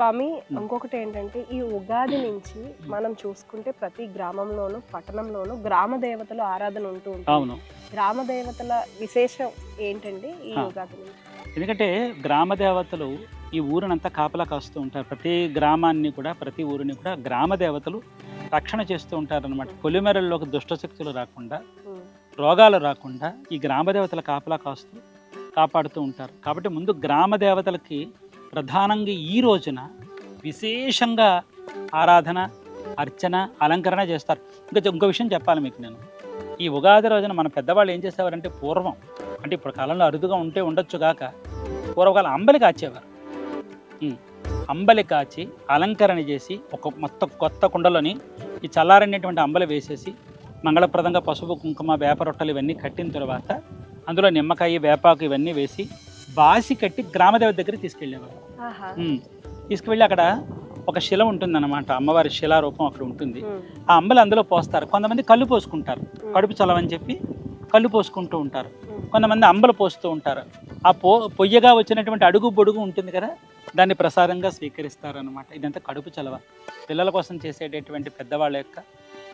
స్వామి ఇంకొకటి ఏంటంటే ఈ ఉగాది నుంచి మనం చూసుకుంటే ప్రతి గ్రామంలోనూ పట్టణంలోనూ గ్రామ దేవతల ఆరాధన ఉంటూ అవును. గ్రామ దేవతల విశేషం ఏంటండి ఈ. ఉగాది నుంచి. ఎందుకంటే గ్రామ దేవతలు ఈ ఊరినంతా కాపలా కాస్తూ ఉంటారు. ప్రతి గ్రామాన్ని కూడా ప్రతి ఊరిని కూడా గ్రామ దేవతలు రక్షణ చేస్తూ ఉంటారు అనమాట పొలిమెరల్లోకి దుష్టశక్తులు రాకుండా. రోగాలు రాకుండా ఈ గ్రామ దేవతల కాపలా కాస్తూ కాపాడుతూ ఉంటారు. కాబట్టి ముందు గ్రామ దేవతలకి ప్రధానంగా ఈ రోజున విశేషంగా ఆరాధన అర్చన అలంకరణ చేస్తారు. ఇంకా ఇంకో విషయం చెప్పాలి మీకు నేను. ఈ ఉగాది రోజున మన పెద్దవాళ్ళు ఏం చేసేవారంటే పూర్వం అంటే ఇప్పుడు కాలంలో అరుదుగా ఉంటే ఉండొచ్చు కాక పూర్వకాలం అంబలి కాచేవారు. అంబలి కాచి అలంకరణ చేసి ఒక మొత్తం కొత్త కుండలోని ఈ చల్లారనేటువంటి అంబలి వేసేసి మంగళప్రదంగా పసుపు కుంకుమ వేప రొట్టెలు ఇవన్నీ కట్టిన తర్వాత అందులో నిమ్మకాయ వేపాకు ఇవన్నీ వేసి బాసి కట్టి గ్రామదేవత దగ్గరికి తీసుకెళ్ళేవారు. తీసుకువెళ్ళి అక్కడ ఒక శిల ఉంటుందన్నమాట. అమ్మవారి శిలారూపం అక్కడ ఉంటుంది. ఆ అంబలి అందులో పోస్తారు. కొంతమంది కళ్ళు పోసుకుంటారు. కడుపు చలవని చెప్పి కళ్ళు పోసుకుంటూ ఉంటారు. కొంతమంది అంబలు పోస్తూ ఉంటారు. ఆ పో పొయ్యగా వచ్చినటువంటి అడుగు బొడుగు ఉంటుంది కదా దాన్ని ప్రసాదంగా స్వీకరిస్తారనమాట ఇదంతా కడుపు చలవ. పిల్లల కోసం చేసేటటువంటి పెద్దవాళ్ళ యొక్క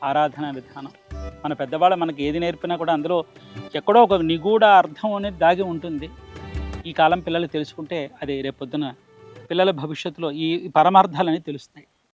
ఆరాధన విధానం. మన పెద్దవాళ్ళు మనకి ఏది నేర్పినా కూడా అందులో ఎక్కడో ఒక నిగూఢ అర్థం అనేది దాగి ఉంటుంది. ఈ కాలం పిల్లలు తెలుసుకుంటే అది రేపొద్దున పిల్లల భవిష్యత్తులో ఈ ఈ పరమార్థాలని తెలుస్తాయి.